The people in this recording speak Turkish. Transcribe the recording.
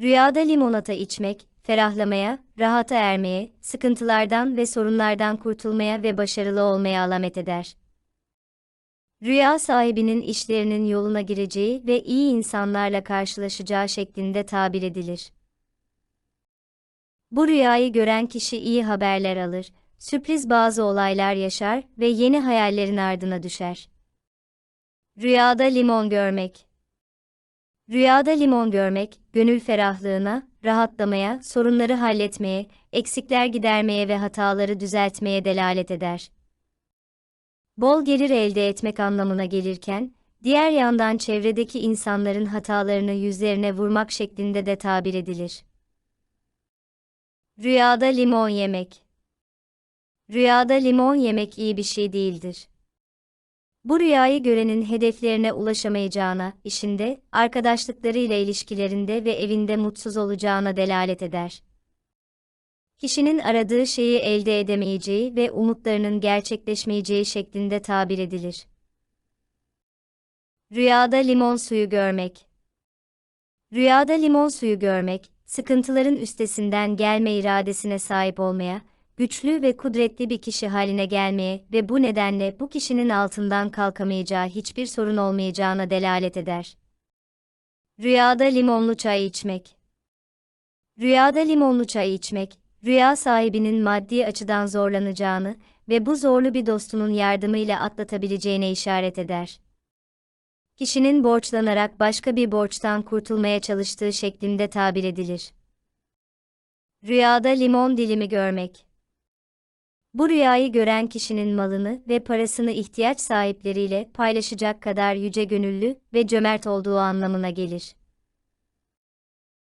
Rüyada limonata içmek, ferahlamaya, rahata ermeye, sıkıntılardan ve sorunlardan kurtulmaya ve başarılı olmaya alamet eder. Rüya sahibinin işlerinin yoluna gireceği ve iyi insanlarla karşılaşacağı şeklinde tabir edilir. Bu rüyayı gören kişi iyi haberler alır, sürpriz bazı olaylar yaşar ve yeni hayallerin ardına düşer. Rüyada limon görmek Rüyada limon görmek, gönül ferahlığına, rahatlamaya, sorunları halletmeye, eksikler gidermeye ve hataları düzeltmeye delalet eder. Bol gelir elde etmek anlamına gelirken, diğer yandan çevredeki insanların hatalarını yüzlerine vurmak şeklinde de tabir edilir. Rüyada limon yemek Rüyada limon yemek iyi bir şey değildir. Bu rüyayı görenin hedeflerine ulaşamayacağına, işinde, arkadaşlıklarıyla ilişkilerinde ve evinde mutsuz olacağına delalet eder. Kişinin aradığı şeyi elde edemeyeceği ve umutlarının gerçekleşmeyeceği şeklinde tabir edilir. Rüyada limon suyu görmek Rüyada limon suyu görmek, sıkıntıların üstesinden gelme iradesine sahip olmaya, güçlü ve kudretli bir kişi haline gelmeye ve bu nedenle bu kişinin altından kalkamayacağı hiçbir sorun olmayacağına delalet eder. Rüyada limonlu çay içmek Rüyada limonlu çay içmek, rüya sahibinin maddi açıdan zorlanacağını ve bu zorlu bir dostunun yardımıyla atlatabileceğine işaret eder. Kişinin borçlanarak başka bir borçtan kurtulmaya çalıştığı şeklinde tabir edilir. Rüyada limon dilimi görmek bu rüyayı gören kişinin malını ve parasını ihtiyaç sahipleriyle paylaşacak kadar yüce gönüllü ve cömert olduğu anlamına gelir.